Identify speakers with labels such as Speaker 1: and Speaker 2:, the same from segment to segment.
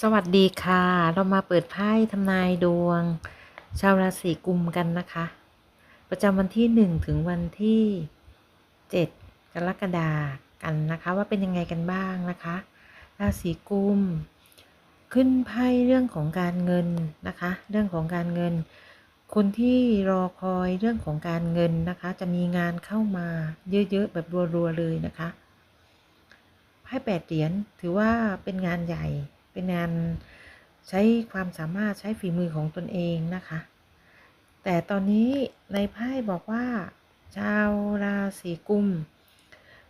Speaker 1: สวัสดีค่ะ เรามาเปิดไพ่ทำนายดวง ชาวราศีกุมกันนะคะ ประจำวันที่1ถึงวันที่7กรกฎากันนะคะ ว่าเป็นยังไงกันบ้างนะคะ ราศีกุม ขึ้นไพ่เรื่องของการเงินนะคะ เรื่องของการเงิน คนที่รอคอยเรื่องของการเงินนะคะ จะมีงานเข้ามาเยอะๆแบบรัวๆเลยนะคะไพ่แปดเหรียญถือว่าเป็นงานใหญ่ เป็นงานใช้ความสามารถใช้ฝีมือของตนเองนะคะ แต่ตอนนี้ในไพ่บอกว่า ชาวราศีกุม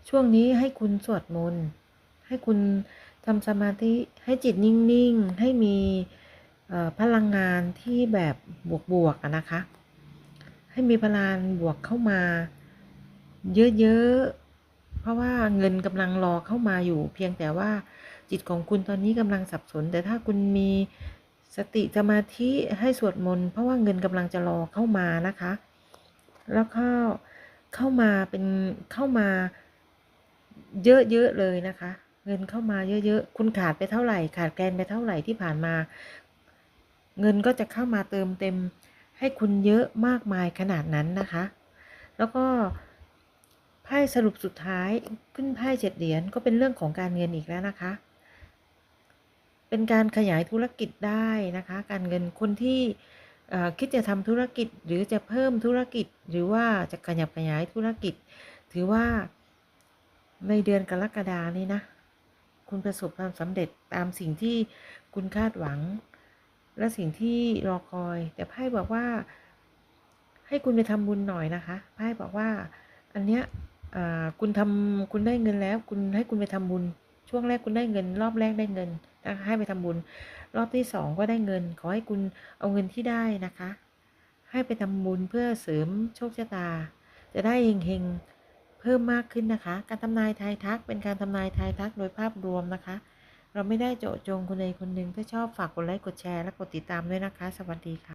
Speaker 1: ช่วงนี้ให้คุณสวดมนต์ให้คุณทำสมาธิให้จิตนิ่งๆ ให้มีพลังงานที่แบบบวกๆนะคะ ให้มีพลังบวกเข้ามา เยอะๆ เพราะว่าเงินกำลังรอเข้ามาอยู่ เพียงแต่ว่า จิตของคุณตอนนี้กำลังสับสน แต่ถ้าคุณมีสติสมาธิให้สวดมนต์เพราะว่าเงินกำลังจะรอเข้ามานะคะ แล้วเข้าเข้ามาเป็นเข้ามาเยอะๆเลยนะคะ เงินเข้ามาเยอะๆคุณขาดไปเท่าไหร่ ขาดแคลนไปเท่าไหร่ที่ผ่านมา เงินก็จะเข้ามาเติมเต็ม ให้คุณเยอะมากมายขนาดนั้นนะคะ แล้วก็ไพ่สรุปสุดท้ายขึ้นไพ่เจ็ดเหรียญก็เป็นเรื่องของการเงินอีกแล้วนะคะ เป็นการขยายธุรกิจได้นะคะ การเงินคนที่คิดจะทำธุรกิจหรือจะเพิ่มธุรกิจหรือว่าจะขยับขยายธุรกิจ ถือว่าในเดือนกรกฎานี้นะ คุณประสบความสำเร็จตามสิ่งที่คุณคาดหวัง และสิ่งที่รอคอย แต่ไพ่บอกว่า ให้คุณไปทำบุญหน่อยนะคะไพ่บอกว่า อันเนี้ยคุณทำคุณได้เงินแล้ว คุณให้คุณไปทำบุญ ช่วงแรกคุณได้เงิน รอบแรกได้เงิน นะคะให้ไปทำบุญ รอบที่สองก็ได้เงิน ขอให้คุณเอาเงินที่ได้นะคะ ให้ไปทำบุญเพื่อเสริมโชคชะตา จะได้เฮงๆเพิ่มมากขึ้นนะคะ การทำนายทายทักเป็นการทำนายทายทักโดยภาพรวมนะคะ เราไม่ได้เจาะจงคนใดคนหนึ่งถ้าชอบฝากกดไลค์กดแชร์และกดติดตามด้วยนะคะ สวัสดีค่ะ